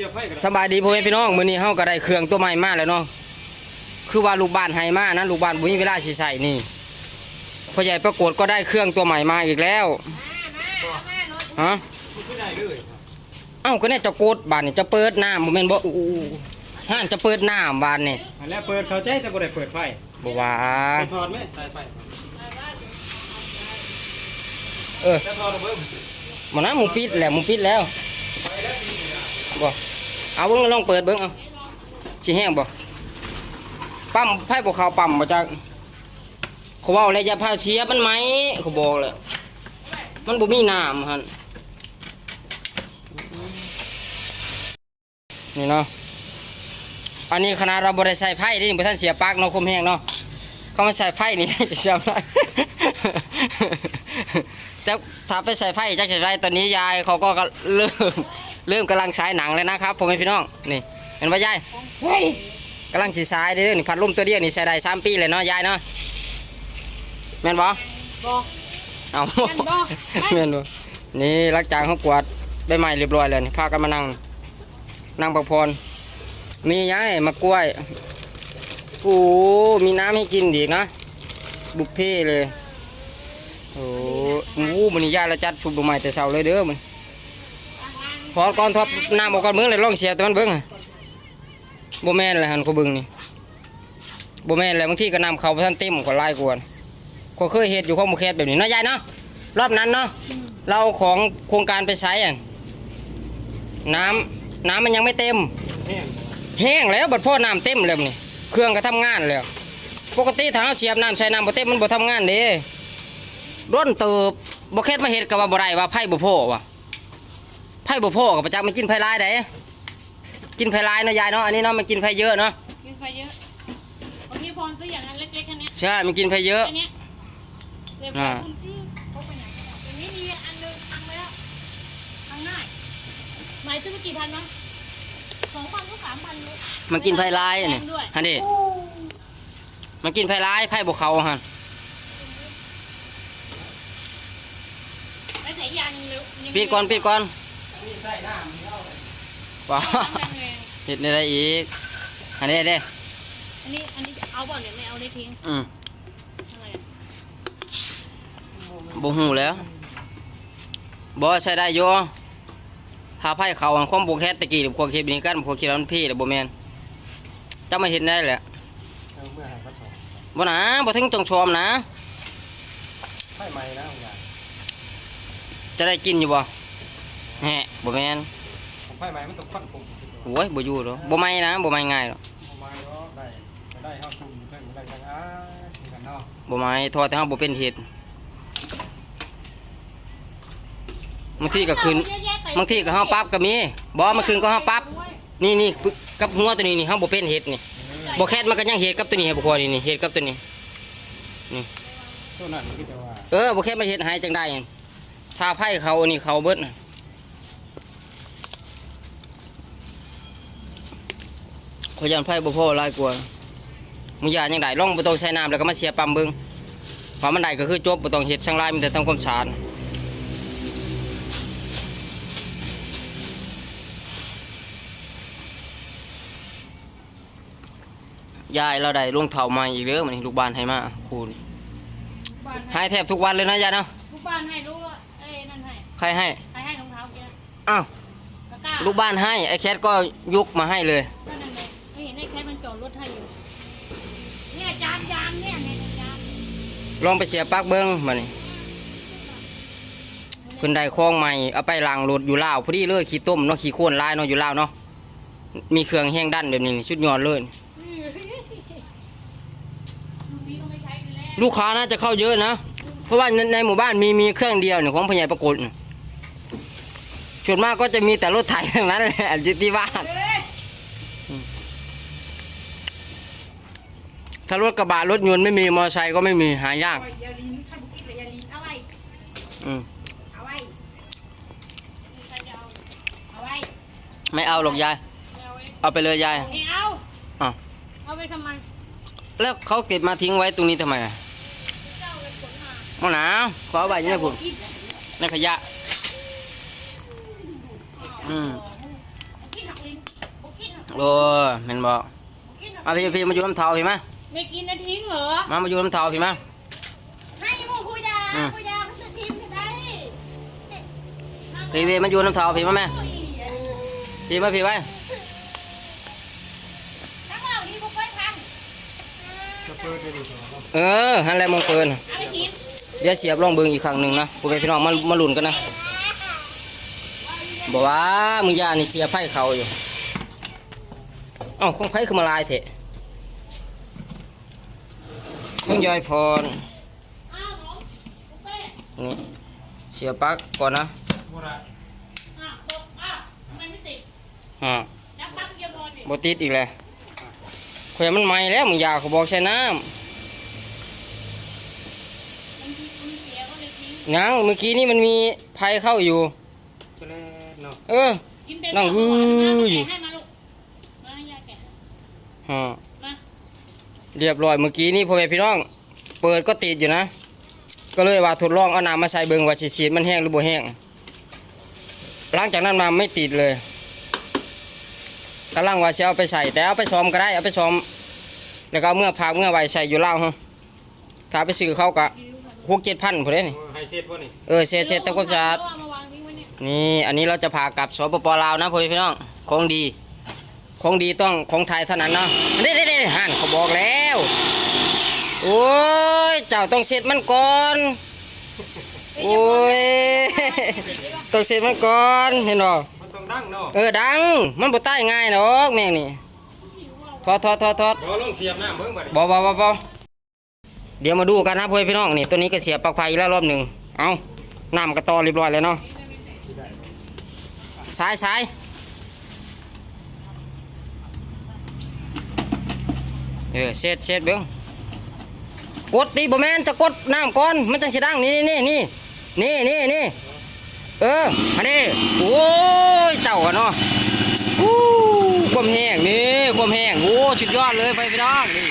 เดี๋ยวไฟกันสบายดีพ่อแม่พี่น้องมื้อนี้เฮาก็ได้เครื่องตัวใหม่มาแล้วเนาะคือว่าลูกบ้านให้มานะลูกบ้านบ่มีเวลาสิใส่นี่พ่อใหญ่ประกวดก็ได้เครื่องตัวใหม่มาอีกแล้วฮะไม่ได้เลยเอ้าก็เนี่ยจะกดบ้านนี่จะเปิดน้ำบ่แม่นบ่อู้ห้านจะเปิดน้ำบ้านนี่อันแรกเปิดเข้าใจแต่บ่ได้เปิดไฟบ่ว่าไปถอดไหมสายไฟเออจะถอดเอาเบิ่งบ่นะมึงปิดแล้วมึงปิดแล้วบ่ เอาเบิ่งลองเปิดเบิ่งเอาสิแห้งบ่ปั๊มไผบ่เขาปั๊มบ่จักเขาว้าแล้วอย่าพาเสียมันไหมเขาบอกเลยมันบ่มีน้ำหั่นนี่เนาะอันนี้ขนาดเราบ่ได้ใส่ไฟนี่บ่ทันเสียปลั๊กเนาะคมแห้งเนาะเขามาใส่ไฟนี่จะจำได้แต่ถ้าไปใส่ไฟจักจะได้ตอนนี้ยายเขาก็เริ่ม เริ่มกำลังฉายหนังเลยนะครับผมพี่น้องนี่เห็นป่ะยายกำลังสีสายเด้อนี่พัดลมตัวเดียวนี่ใส่ได้สามปีเลยเนาะยายเนาะแม่นบ่บ่เอาแม่นบ่แม่นบ่นี่หลักจากเขากวาดใบไม้เรียบร้อยแล้วนี่พากันมานั่งนั่งพักผ่อนมีหยังไงมากล้วยโอ้มีน้ำให้กินอีกนะบุฟเฟ่เลยโอ้โหมันนี่ยาละจัดชุบลงมาแต่เช้าเลยเด้อมัน ถอก่อนทอดน้ำออกก่อนเบิ้งเลยลองเสียแต่มันเบิ้งอะบ่แม่นเลยหันก็เบิ้งนี่บ่แม่นเลยบางทีก็น้ำเข้าไปท่านเต็มก็ลายกวนก็เคยเฮ็ดอยู่ข้อมูลแคสแบบนี้เนาะยายเนาะรอบนั้นเนาะเราของโครงการไปใช้อะน้ำน้ำมันยังไม่เต็ม แห้งแห้งแล้วบัดพ่อน้ำเต็มแล้วนี่เครื่องก็ทำงานแล้วปกติถ้าเราเสียบน้ำใส่น้ำบ่เต็มมันบ่ทำงานเด้ร่นเติบบ่แค่มาเฮ็ดก็ว่าบ่ได้ว่าไผบ่พ่อว่ะ ผบ่พอก็ประจักษ์มันกินไผหลายได้กินไผหลายเนาะยายเนาะอันนี้เนาะมันกินไผเยอะเนาะกินไฟเยอะบางทีพรซื้ออย่างนั้นเล็กๆแค่เนี้ยใช่มันกินไผเยอะแค่เนี้ยเรียบร้อยคุณชื่อพกไปไหนก็ได้อันนี้มีอันหนึงอังไว้แล้วอังง่ายหมายซื้อไปกี่พันนะสองพันก็สามพันเลยมันกินไผหลายอันนี้แพงด้วยฮันดิมันกินไผหลายไผบ่เข้าหั่นไม่ใส่ยางเร็วยังปิดก่อนปิดก่อน นี่ใส่น้ำนี่เอาเลยว้าแรงเฮ็ดได้อีก อันนี้เด้อันนี้อันนี้เอาบ่อนเดี๋ยวไม่เอาได้ทิ้งอืมอะไรอะบ่ฮู้แล้วบ่ใช้ได้อยู่ถ้าไผเขาอันความบ่แค่ตะกี้หรือความคิดนี้กันความคิดว่ามันพี่แต่บ่แม่นจะมาเฮ็ดได้แหละเอาเมื่อไหร่ก็สองบ่นะบ่ถึงจงชมนะ ไฟไหม้นะของยายจะได้กินอยู่บ่ แฮะบ่แม่นผมไฟไหม้มันต้องควันปุ่มโอ้ยบ่อยู่หรอกบ่ไหม่นะบ่ไหม่ง่ายหรอกเอาไม้ก็ได้ก็ได้เฮาซุ่มเพิ่นก็ได้จังอ้าเหมือนกันเนาะบ่ไหม่ทอดแต่เฮาบ่เป็นเฮ็ดบางทีก็ขึ้นเยอะแยะใส่บางทีก็เฮาปรั๊บก็มีบ่มันขึ้นก็เฮาปรั๊บนี่นี่กับหัวตัวนี้นี่เฮาบ่เป็นเฮ็ดนี่บ่แค่มันก็ยังเฮ็ดกับตัวนี้ให้บ่พอนี่นี่เฮ็ดกับตัวนี้ตัวนั้นมันก็จะว่าเออบ่แค่มันเฮ็ดให้จังได้หยังถ้าไผเขาอันนี้เขาเบิดน่ะ ขอยานไผบ่พอหลายกว่ามึงอย่าจังไดลองบ่ต้องใช้น้ำแล้วก็มาเสียปั๊มเบิ่งว่ามันได้ก็คือจบบ่ต้องเฮ็ดช่างลายมีแต่ทำความสะอาดยายเราได้ลงเฒ่าใหม่อีกเด้อมันลูกบ้านให้มาคูณบ้านให้แทบทุกวันเลยนะยายเนาะลูกบ้านให้รู้ว่าเอ้ยนั่นให้ใครให้ใครให้รองเท้าแกอ้าวตะกร้าลูกบ้านให้ไอ้แคทก็ยกมาให้เลย ก็นั่นเลยก็เห็นไอ้แค่มันจอดรถให้อยู่ เนี่ยจามยามเนี่ยเนี่ยจาม ลองไปเสียปลักเบิ้งมานี่เพิ่นได้คลองใหม่เอาไปล้างรถอยู่ลาวพอดีเลยขี้ต้มเนาะขี้โคลนลายเนาะอยู่ลาวเนาะมีเครื่องแห้งดันแบบนี้นี่สุดยอดเลย ลูกค้าน่าจะเข้าเยอะนะ เพราะว่าในหมู่บ้านมีมีเครื่องเดียวเนี่ยของพญายประกฏน่ะส่วนมากก็จะมีแต่รถไถทั้งนั้นแหละที่บ้านอืม ถ้ารถกระบะรถยนต์ไม่มีมอเตอร์ไซค์ก็ไม่มีหายากเอาไว้อย่าลิ้นถ้าบุกินเลยอย่าลิ้นเอาไว้อืมเอาไว้ใครจะเอาเอาไว้ไม่เอาหรอกยายไม่เอาเองเอาไปเลยยายไม่เอาอ้าว เอาไปทำไมแล้วเขาเก็บมาทิ้งไว้ตรงนี้ทำไมอะเจ้าเลยขนมาเอาหนาขอเอาไว้อยังไงผมกินในขยะ อืมที่หักลิ้นโอ้แม่นบอกมาพี่พี่มาอยู่น้ำเทาพี่มาไม่ กินนะทิ้งเหรอ มามาอยู่น้ำเทาพี่มาให้หมูผู้ยาอืมผู้ยาเขาจะทีมกันได้พี่พี่มาอยู่น้ำเทาพี่มาแม่โอ้ยอันนี้พี่มาพี่ไว้ทั้งเรานี่พวกไปทจะเปิดได้ดีกว่าเนาะเออหันแหละมงเปิลำเอาไปทีมเดี๋ยวเสียบลองเบิ่งอีกครั้งหนึ่งนะกูไปพี่น้องมามาลุ้นกันนะบอกว่ามึงยานี่เสียไพ่เขาอยู่เอ้าของไพ่คือมาลายเถอะ ของยายพรอ้าวหมอบุฟเฟ่ต์นี่เสียปลั๊กก่อนนะบ่ได้อ้าวตกอ้าวทำไมไม่ติดฮะจับปั๊บเกียร์บอลดิบ่ติดอีกเลยข่อยมันไหม้แล้วมึงยาเขาบอกใช้น้มันมันเสียก็เลยทิ้งำยังเมื่อกี้นี่มันมีไพ่เข้าอยู่ก็เลยเนาะเออกินเป็นนั่งเปล่าอื้ออยู่แกะให้มาลูกมาให้ยายแกะฮะมา เรียบร้อยเมื่อกี้นี่พ่อแม่พี่น้อง เปิดก็ติดอยู่นะ ก็เลยว่าทดลองเอาน้ำมาใส่เบิ่งว่าสิฉีดมันแห้งหรือบ่แห้งหลังจากนั้นมาไม่ติดเลยกำลังว่าจะเอาไปใส่แต่เอาไปซ้อมก็ได้เอาไปซ้อม แล้วก็เอาเมื่อพากเมื่อไว้ใส่อยู่เล่าวฮะถ้าไปซื้อเขาก็หกเจ็ดพันพอได้นี่ให้เสร็จบ่นี่เออเช็ดเช็ดตะกุบสะอาดเอมาวางทิ้งไว้เนี่ยนี่อันนี้เราจะพากลับสปปลาวนะพ่อแม่พี่น้องของดี ของดีต้องของไทยเท่านั้นเนาะเด้เด้เด้ห่านเขาบอกแล้ว โอ้ย เจ้าต้องเช็ดมันก่อน โอ้ย ต้องเช็ดมันก่อนเห็นบ่มันต้องดังเนาะ เออดัง มันบ่ตายง่ายดอกแม่งนี่ทอดทอดทอดทอดเดี๋ยวลงเสียบน้ำเบิ่งบัดนี้บอบอบอบอเดี๋ยวมาดูกันนะพ่อแม่พี่น้องนี่ตัวนี้ก็เสียบปลั๊กไฟอีกแล้วรอบหนึ่งเอาน้ำกระตอเรียบร้อยแล้วเนาะซ้ายซ้าย เออเช็ดเช็ดเบิ้งกดตีบ่แม่นจะกดน้ำก่อนมันจังสิดังนี่นี่นี่นี่นี่นี่เอออันนี้โอ้ยเจ้าอะเนาะอู้ความแห้งนี่ความแห้งโอ้สุดยอดเลยไปพี่น้องนี่